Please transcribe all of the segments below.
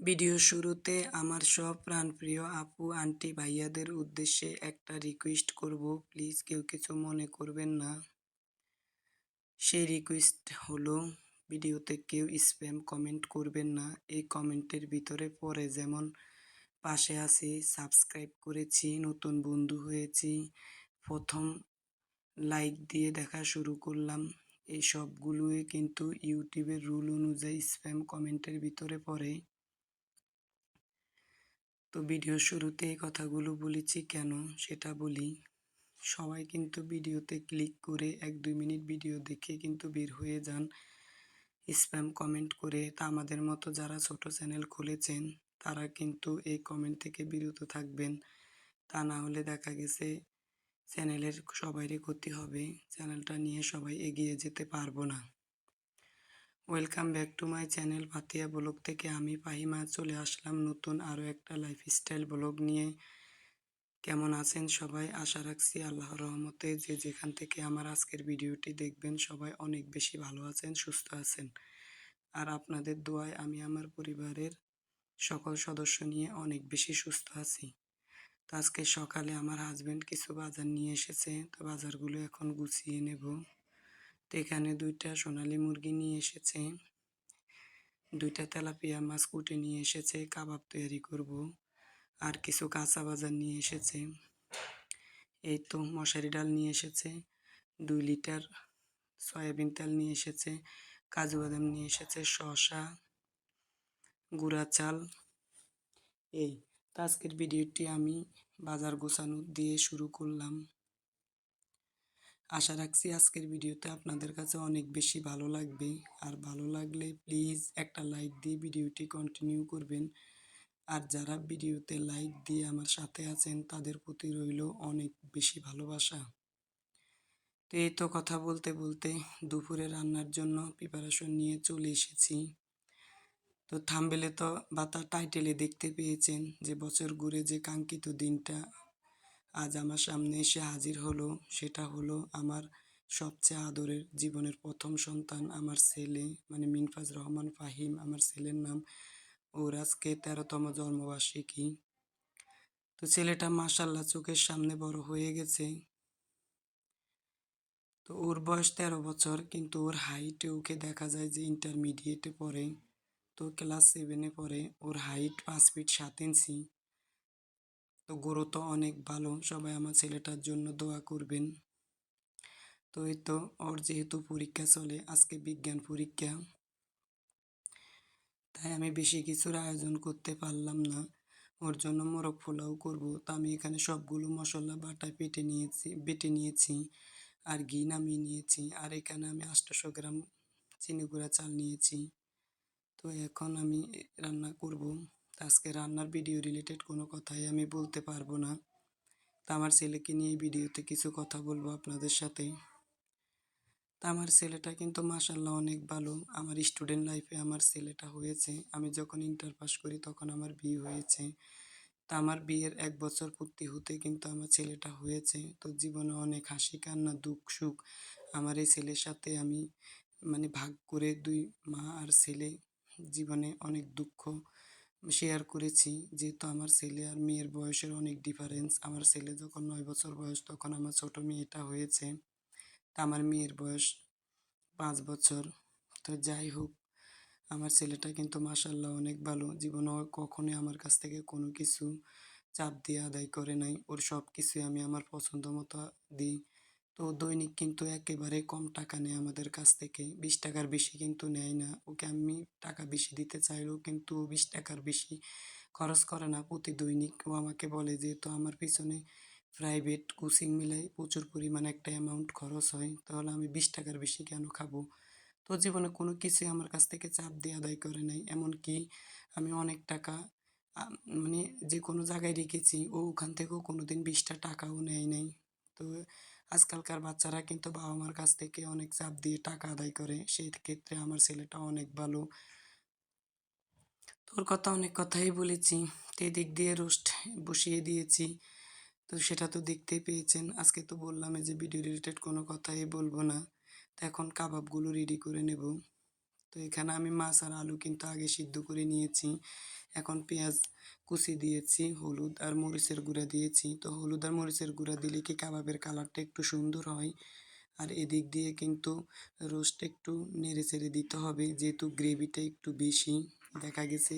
Video শুরুতে আমার সব প্রাণপ্রিয় আপু, আন্টি, ভাইয়াদের উদ্দেশ্যে একটা রিকোয়েস্ট করব। প্লিজ কেউ কিছু মনে করবেন না। সেই রিকোয়েস্ট হলো, ভিডিওতে কেউ স্প্যাম কমেন্ট করবেন না। এই কমেন্টের ভিতরে পরে যেমন, পাশে আছি সাবস্ক্রাইব করেছি, নতুন বন্ধু হয়েছি, প্রথম লাইক দিয়ে দেখা শুরু করলাম। এই সবগুলোই কিন্তু ইউটিউবের রুল অনুযায়ী স্প্যাম কমেন্টের ভিতরে পড়ে। তো ভিডিও শুরুতে এই কথাগুলো বলেছি কেন সেটা বলি। সবাই কিন্তু ভিডিওতে ক্লিক করে এক দুই মিনিট ভিডিও দেখে কিন্তু বের হয়ে যান। স্প্যাম কমেন্ট করে। তা আমাদের মতো যারা ছোট চ্যানেল খুলেছেন, তারা কিন্তু এই কমেন্ট থেকে বিরত থাকবেন। তা না হলে দেখা গেছে চ্যানেলের সবাইরই ক্ষতি হবে। চ্যানেলটা নিয়ে সবাই এগিয়ে যেতে পারব না। Welcome back to my channel Fatiya blog থেকে আমি পাহিমা চলে আসলাম নতুন আরও একটা লাইফস্টাইল ব্লগ নিয়ে। কেমন আছেন সবাই? আশা রাখছি আল্লাহ রহমতে যে যেখান থেকে আমার আজকের ভিডিওটি দেখবেন সবাই অনেক বেশি ভালো আছেন, সুস্থ আছেন। আর আপনাদের দোয়ায় আমি আমার পরিবারের সকল সদস্য নিয়ে অনেক বেশি সুস্থ আছি। তো আজকে সকালে আমার হাজব্যান্ড কিছু বাজার নিয়ে এসেছে, তো বাজারগুলো এখন গুছিয়ে নেব। তো এখানে দুইটা সোনালি মুরগি নিয়ে এসেছে। দুইটা তেলাপিয়া মাছ কুটে নিয়ে এসেছে, কাবাব তৈরি করব, আর কিছু কাঁচা বাজার নিয়ে এসেছে। এই তো মশারি ডাল নিয়ে এসেছে, দুই লিটার সয়াবিন তেল নিয়ে এসেছে, কাজু বাদাম নিয়ে এসেছে, শসা, গুঁড়া চাল। এই তো আজকের ভিডিওটি আমি বাজার গোছানো দিয়ে শুরু করলাম। আশা রাখছি আজকের ভিডিওতে আপনাদের কাছে অনেক বেশি ভালো লাগবে। আর ভালো লাগলে প্লিজ একটা লাইক দিয়ে ভিডিওটি কন্টিনিউ করবেন। আর যারা ভিডিওতে লাইক দিয়ে আমার সাথে আছেন, তাদের প্রতি রইল অনেক বেশি ভালোবাসা। তো এই তো কথা বলতে বলতে দুপুরে রান্নার জন্য প্রিপারেশন নিয়ে চলে এসেছি। তো থামবেলে তো বা বাতা টাইটেলে দেখতে পেয়েছেন যে বছর ঘুরে যে কাঙ্ক্ষিত দিনটা আজ আমার সামনে এসে হাজির হলো, সেটা হলো আমার সবচেয়ে আদরের জীবনের প্রথম সন্তান, আমার ছেলে মানে মিনফাজ রহমান ফাহিম, আমার ছেলের নাম ওর আজকে তেরোতম জন্মবার্ষিকী। তো ছেলেটা মাসাল্লাহ চোখের সামনে বড় হয়ে গেছে। তো ওর বয়স তেরো বছর, কিন্তু ওর হাইটে ওকে দেখা যায় যে ইন্টারমিডিয়েটে পড়ে, তো ক্লাস সেভেনে পড়ে, ওর হাইট পাঁচ ফিট সাত ইঞ্চি তো গ্রোথ অনেক ভালো, সবাই আমার ছেলেটার জন্য দোয়া করবেন। তো এই তো, ওর যেহেতু পরীক্ষা চলে, আজকে বিজ্ঞান পরীক্ষা। তাই আমি বেশি কিছুর আয়োজন করতে পারলাম না। ওর জন্য মোরগ পোলাও করব। তা আমি এখানে সবগুলো মশলা বাটা পেটে নিয়েছি, বেটে নিয়েছি আর ঘি নামিয়ে নিয়েছি। আর এখানে আমি আটশোশো গ্রাম চিনি গুঁড়া চাল নিয়েছি। তো এখন আমি রান্না করব। আজকে রান্নার ভিডিও রিলেটেড কোনো কথাই আমি বলতে পারব না। তা আমার ছেলেকে নিয়ে ভিডিওতে কিছু কথা বলব আপনাদের সাথে। তা আমার ছেলেটা কিন্তু মাসাল্লাহ অনেক ভালো। আমার স্টুডেন্ট লাইফে আমার ছেলেটা হয়েছে। আমি যখন ইন্টার পাস করি তখন আমার বিয়ে হয়েছে। তা আমার বিয়ের এক বছর পূর্তি হতে কিন্তু আমার ছেলেটা হয়েছে। তো জীবনে অনেক হাসি, কান্না, দুঃখ, সুখ আমার এই ছেলের সাথে আমি মানে ভাগ করে দুই মা আর ছেলে জীবনে অনেক দুঃখ শেয়ার করেছি, যেহেতু আমার ছেলে আর মেয়ের বয়সের অনেক ডিফারেন্স আমার ছেলে যখন নয় বছর বয়স, তখন আমার ছোট মেয়েটা হয়েছে। তা আমার মেয়ের বয়স পাঁচ বছর। তো যাই হোক, আমার ছেলেটা কিন্তু মাসাল্লাহ অনেক ভালো। জীবনে কখনোই আমার কাছ থেকে কোনো কিছু চাপ দিয়ে আদায় করে নাই। ওর সব কিছুই আমি আমার পছন্দ মতো দিই। তো দৈনিক কিন্তু একেবারে কম টাকা নেয় আমাদের কাছ থেকে। বিশ টাকার বেশি কিন্তু নেয় না। ওকে আমি টাকা বেশি দিতে চাইলেও কিন্তু বিশ টাকার বেশি খরচ করে না প্রতি দৈনিক। ও আমাকে বলে যেহেতু আমার পিছনে প্রাইভেট কোচিং মিলাই প্রচুর পরিমাণে একটা অ্যামাউন্ট খরচ হয়। তাহলে আমি বিশ টাকার বেশি কেন খাব? তো জীবনে কোনো কিছু আমার কাছ থেকে চাপ দিয়ে আদায় করে নাই। এমনকি আমি অনেক টাকা মানে যে কোনো জায়গায় রেখেছি, ও ওখান থেকেও কোনো দিন বিশটা টাকাও নেয় নাই। তো আজকালকার বাচ্চারা কিন্তু বাবা মার কাছ থেকে অনেক চাপ দিয়ে টাকা আদায় করে। সেই ক্ষেত্রে আমার ছেলেটা অনেক ভালো। তোর কথা অনেক কথাই বলেছি। তো দিক দিয়ে রোস্ট বসিয়ে দিয়েছি। তো সেটা তো দেখতেই পেয়েছেন। আজকে তো বললাম যে ভিডিও রিলেটেড কোনো কথাই বলব না। তো এখন কাবাবগুলো রেডি করে নেব। তো এখানে আমি মাছ আর আলু কিন্তু আগে সিদ্ধ করে নিয়েছি। এখন পেঁয়াজ কুচি দিয়েছি, হলুদ আর মরিচের গুঁড়া দিয়েছি। তো হলুদ আর মরিচের গুঁড়া দিলে কি কাবাবের কালারটা একটু সুন্দর হয়? আর এদিক দিয়ে কিন্তু রোস্ট একটু নেড়ে চেড়ে দিতে হবে, যেহেতু গ্রেভিটা একটু বেশি। দেখা গেছে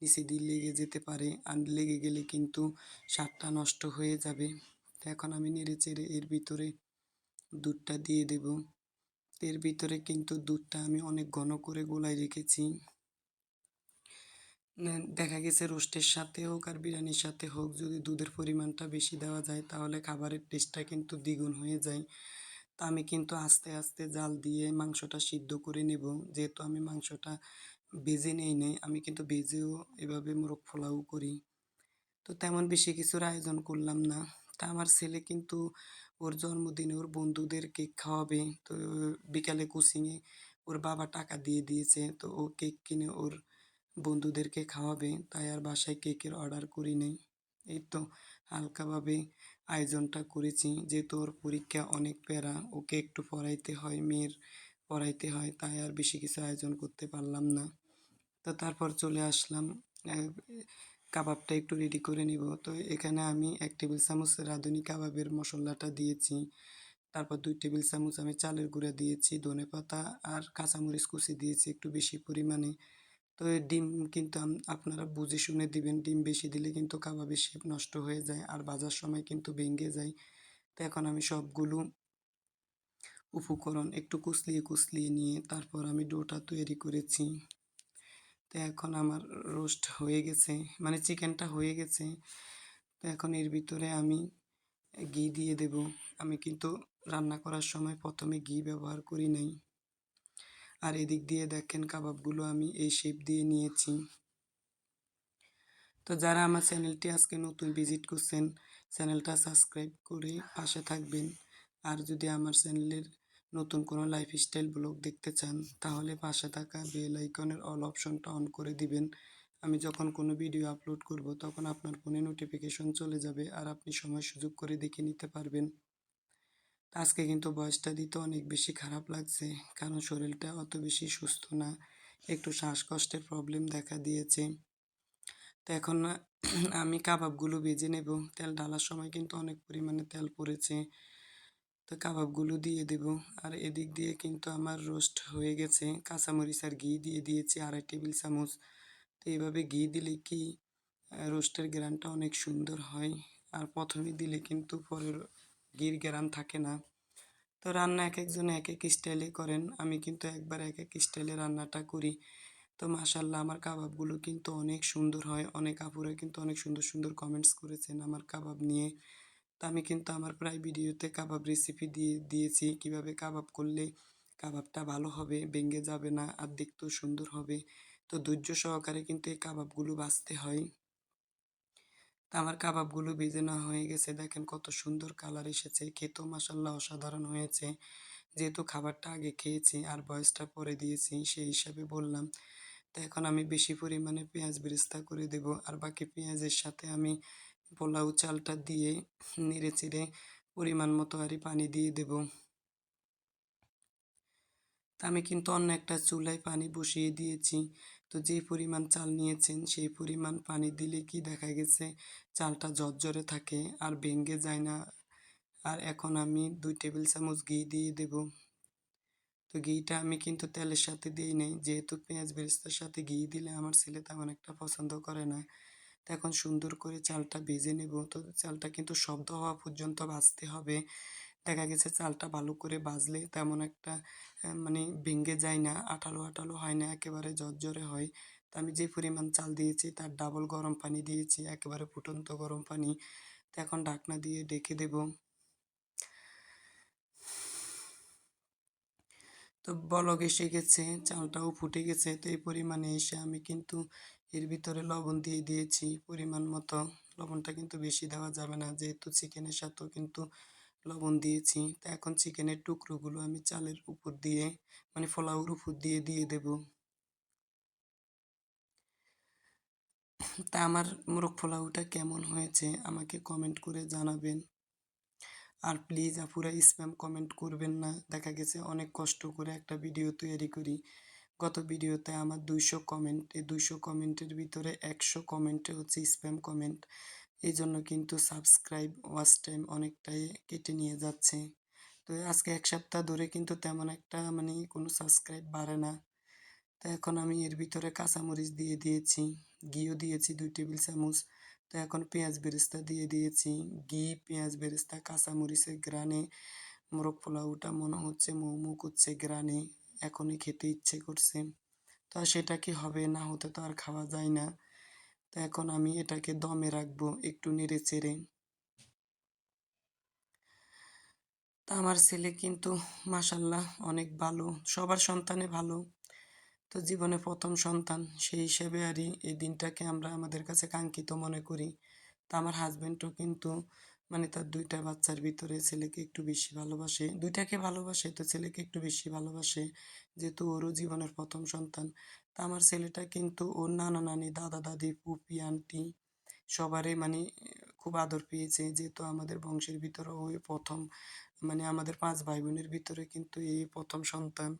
নিচে দিয়ে লেগে যেতে পারে আর লেগে গেলে কিন্তু স্বাদটা নষ্ট হয়ে যাবে। তো এখন আমি নেড়ে চেড়ে এর ভিতরে দুধটা দিয়ে দেব। এর ভিতরে কিন্তু দুধটা আমি অনেক ঘন করে গোলায় রেখেছি। দেখা গেছে রোস্টের সাথে হোক আর বিরিয়ানির সাথে হোক, যদি দুধের পরিমাণটা বেশি দেওয়া যায় তাহলে খাবারের টেস্টটা কিন্তু দ্বিগুণ হয়ে যায়। তা আমি কিন্তু আস্তে আস্তে জাল দিয়ে মাংসটা সিদ্ধ করে নেব। যেহেতু আমি মাংসটা ভেজে নেই নেই, আমি কিন্তু ভেজেও এভাবে মোরগ পোলাও করি। তো তেমন বেশি কিছুর আয়োজন করলাম না। তা আমার ছেলে কিন্তু ওর জন্মদিনে ওর বন্ধুদের কেক খাওয়াবে। তো বিকালে কোচিংয়ে ওর বাবা টাকা দিয়ে দিয়েছে। তো ও কেক কিনে ওর বন্ধুদেরকে খাওয়াবে। তাই আর বাসায় কেকের অর্ডার করি নাই। এই তো হালকাভাবে আয়োজনটা করেছি। যেহেতু ওর পরীক্ষা অনেক প্যারা, ওকে একটু পড়াইতে হয়, মেয়ের পড়াইতে হয়, তাই আর বেশি কিছু আয়োজন করতে পারলাম না। তো তারপর চলে আসলাম। কাবাবটা একটু রেডি করে নিব। তো এখানে আমি এক টেবিল চামচ রাঁধুনি কাবাবের মশলাটা দিয়েছি। তারপর দুই টেবিল চামচ আমি চালের গুঁড়া দিয়েছি, ধনে পাতা আর কাঁচামরিচ কুচি দিয়েছি একটু বেশি পরিমাণে। তো ডিম কিন্তু আপনারা বুঝে শুনে দিবেন, ডিম বেশি দিলে কিন্তু কাবাবের শেপ নষ্ট হয়ে যায় আর বাজার সময় কিন্তু ভেঙে যায়। তো এখন আমি সবগুলো উপকরণ একটু কুচলিয়ে কুচলিয়ে নিয়ে তারপর আমি ডোটা তৈরি করেছি। তো এখন আমার রোস্ট হয়ে গেছে মানে চিকেনটা হয়ে গেছে। তো এখন এর ভিতরে আমি ঘি দিয়ে দেব। আমি কিন্তু রান্না করার সময় প্রথমে ঘি ব্যবহার করি নাই। আর এদিক দিয়ে দেখেন কাবাবগুলো আমি এই শেপ দিয়ে নিয়েছি। তো যারা আমার চ্যানেলটি আজকে নতুন ভিজিট করছেন চ্যানেলটা সাবস্ক্রাইব করে পাশে থাকবেন। আর যদি আমার চ্যানেলের নতুন কোনো লাইফস্টাইল ব্লগ দেখতে চান, তাহলে পাশে থাকা বেল আইকনের অল অপশনটা অন করে দিবেন। আমি যখন কোনো ভিডিও আপলোড করব, তখন আপনার ফোনে নোটিফিকেশন চলে যাবে আর আপনি সময় সুযোগ করে দেখে নিতে পারবেন। আজকে কিন্তু বয়সটা দিতে অনেক বেশি খারাপ লাগছে, কারণ শরীরটা অত বেশি সুস্থ না, একটু শ্বাসকষ্টের প্রবলেম দেখা দিয়েছে। তো এখন আমি কাবাবগুলো ভেজে নেব, তেল ঢালার সময় কিন্তু অনেক পরিমাণে তেল পড়েছে। তো কাবাবগুলো দিয়ে দেব। আর এদিক দিয়ে কিন্তু আমার রোস্ট হয়ে গেছে। কাঁচামরিচ আর ঘি দিয়ে দিয়েছি, আড়াই টেবিল চামচ। তো এইভাবে ঘি দিলে কি রোস্টের গ্রানটা অনেক সুন্দর হয়। আর প্রথমে দিলে কিন্তু পরের ঘির গ্রান থাকে না। তো রান্না এক একজন এক এক স্টাইলে করেন। আমি কিন্তু একবার এক এক স্টাইলে রান্নাটা করি। তো মাশাল্লাহ, আমার কাবাবগুলো কিন্তু অনেক সুন্দর হয়। অনেক আপুরা কিন্তু অনেক সুন্দর সুন্দর কমেন্টস করেছেন আমার কাবাব নিয়ে। তো আমি কিন্তু আমার প্রায় ভিডিওতে কাবাব রেসিপি দিয়ে, দিয়েছি। কীভাবে কাবাব করলে কাবাবটা ভালো হবে, ভেঙে যাবে না আর দেখতেও সুন্দর হবে। তো ধৈর্য সহকারে কিন্তু এই কাবাবগুলো বাঁচতে হয়। তা আমার কাবাবগুলো ভেজে না হয়ে গেছে। দেখেন কত সুন্দর কালার এসেছে। খেতেও মাসাল্লাহ অসাধারণ হয়েছে। যেহেতু খাবারটা আগে খেয়েছি আর বয়সটা পরে দিয়েছি, সেই হিসাবে বললাম। তো এখন আমি বেশি পরিমাণে পেঁয়াজ বেরেস্তা করে দেব। আর বাকি পেঁয়াজের সাথে আমি পোলাও চালটা দিয়ে নেড়ে চেড়ে পরিমাণ মতো আরই পানি দিয়ে দেব। আমি কিন্তু অন্য একটা চুলায় পানি বসিয়ে দিয়েছি। তো যে পরিমাণ চাল নিয়েছেন সেই পরিমাণ পানি দিলে কি দেখা গেছে, চালটা ঝরঝরে থাকে আর ভেঙে যায় না। আর এখন আমি দুই টেবিল চামচ ঘি দিয়ে দেব। তো ঘিটা আমি কিন্তু তেলের সাথে দিই নেই, যেহেতু পেঁয়াজ বেরেস্তার সাথে ঘি দিলে আমার ছেলে তেমন একটা পছন্দ করে না। এখন সুন্দর করে চালটা ভেজে নেব। তো চালটা কিন্তু শব্দ হওয়া পর্যন্ত ভাজতে হবে। দেখা গেছে চালটা ভালো করে ভাজলে তেমন একটা মানে ভেঙে যায় না, আঠালো আঠালো হয় না, একেবারে ঝরঝরে হয়। তো আমি যে পরিমাণ চাল দিয়েছি তার ডাবল গরম পানি দিয়েছি, একেবারে ফুটন্ত গরম পানি। তো এখন ঢাকনা দিয়ে ডেকে দেব। তো বলক এসে গেছে, চালটাও ফুটে গেছে। তো এই পরিমাণে এসে আমি কিন্তু এর ভিতরে লবণ দিয়ে দিয়েছি, পরিমাণ মতো। লবণটা কিন্তু বেশি দেওয়া যাবে না, যেহেতু চিকেনের সাথেও কিন্তু লবণ দিয়েছি। তা এখন চিকেনের টুকরোগুলো আমি চালের উপর দিয়ে মানে ফলাউর উপর দিয়ে দিয়ে দেব। তা আমার মোরগ ফলাউটা কেমন হয়েছে আমাকে কমেন্ট করে জানাবেন। আর প্লিজ আপুরা স্প্যাম কমেন্ট করবেন না। দেখা গেছে অনেক কষ্ট করে একটা ভিডিও তৈরি করি। গত ভিডিওতে আমার দুইশো কমেন্ট এই দুইশো কমেন্টের ভিতরে একশো কমেন্টে হচ্ছে স্প্যাম কমেন্ট এই জন্য কিন্তু সাবস্ক্রাইব ওয়াচ টাইম অনেকটাই কেটে নিয়ে যাচ্ছে। তো আজকে এক সপ্তাহ ধরে কিন্তু তেমন একটা মানে কোনো সাবস্ক্রাইব বাড়ে না। তো এখন আমি এর ভিতরে কাঁচামরিচ দিয়ে দিয়েছি, ঘিও দিয়েছি দুই টেবিল চামচ। তো এখন পেঁয়াজ বেরেস্তা দিয়ে দিয়েছি, ঘি, পেঁয়াজ বেরেস্তা, কাঁচামরিচের গ্রানে মোরগ পোলাওটা মনে হচ্ছে মৌ করছে গ্রানে এখনই খেতে ইচ্ছে করছে। তো সেটা কি হবে? না হতে তো আর খাওয়া যায় না। তো এখন আমি এটাকে দমে রাখব একটু নেড়ে চেড়ে। তা আমার ছেলে কিন্তু মাসাল্লাহ অনেক ভালো, সবার সন্তানে ভালো। তো জীবনে প্রথম সন্তান, সেই হিসেবে আরই এই দিনটাকে আমরা আমাদের কাছে কাঙ্ক্ষিত মনে করি। তা আমার হাজব্যান্ডও কিন্তু মানে তার দুইটা বাচ্চার ভিতরে ছেলেকে একটু বেশি ভালোবাসে। দুইটাকে ভালোবাসে তো ছেলেকে একটু বেশি ভালোবাসে। যেহেতু ওরও জীবনের প্রথম সন্তান, তা আমার ছেলেটা কিন্তু ওর নানা নানি, দাদা দাদি পুপি আন্টি সবারই মানে খুব আদর পেয়েছে। যেহেতু আমাদের বংশের ভিতরে ওই প্রথম মানে আমাদের পাঁচ ভাই বোনের ভিতরে কিন্তু এই প্রথম সন্তান।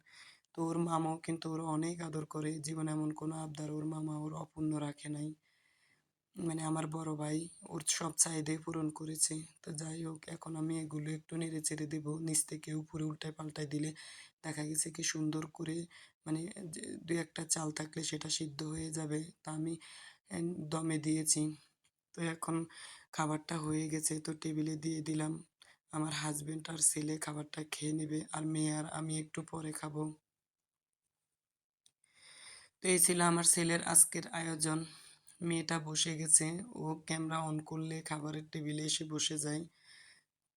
তো ওর মামাও কিন্তু ওর অনেক আদর করে। জীবনে এমন কোনো আবদার ওর মামা ওর অপূর্ণ রাখে নাই। মানে আমার বড় ভাই ওর সব চাহিদাই পূরণ করেছে। তো যাই হোক, এখন আমি এগুলো একটু নেড়ে চেড়ে দেবো। নিচ থেকে উপরে উল্টায় পাল্টায় দিলে দেখা গেছে কি সুন্দর করে মানে দু একটা চাল থাকলে সেটা সিদ্ধ হয়ে যাবে। তা আমি দমে দিয়েছি। তো এখন খাবারটা হয়ে গেছে, তো টেবিলে দিয়ে দিলাম। আমার হাজবেন্ড আর ছেলে খাবারটা খেয়ে নেবে আর মেয়ে আর আমি একটু পরে খাব। তো এই ছিল আমার ছেলের আজকের আয়োজন। মেয়েটা বসে গেছে। ও ক্যামেরা অন করলে খাবারের টেবিলে এসে বসে যায়।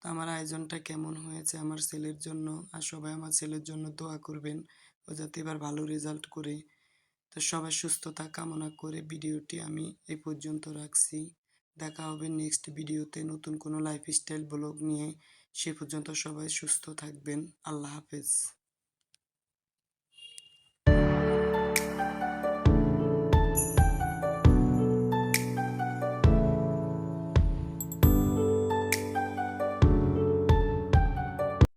তো আমার আয়োজনটা কেমন হয়েছে আমার ছেলের জন্য? আর সবাই আমার ছেলের জন্য দোয়া করবেন। ও যাতে এবার ভালো রেজাল্ট করে। তো সবাই সুস্থতা কামনা করে ভিডিওটি আমি এই পর্যন্ত রাখছি। দেখা হবে নেক্সট ভিডিওতে নতুন কোনো লাইফস্টাইল ব্লগ নিয়ে। সে পর্যন্ত সবাই সুস্থ থাকবেন। আল্লাহ হাফেজ।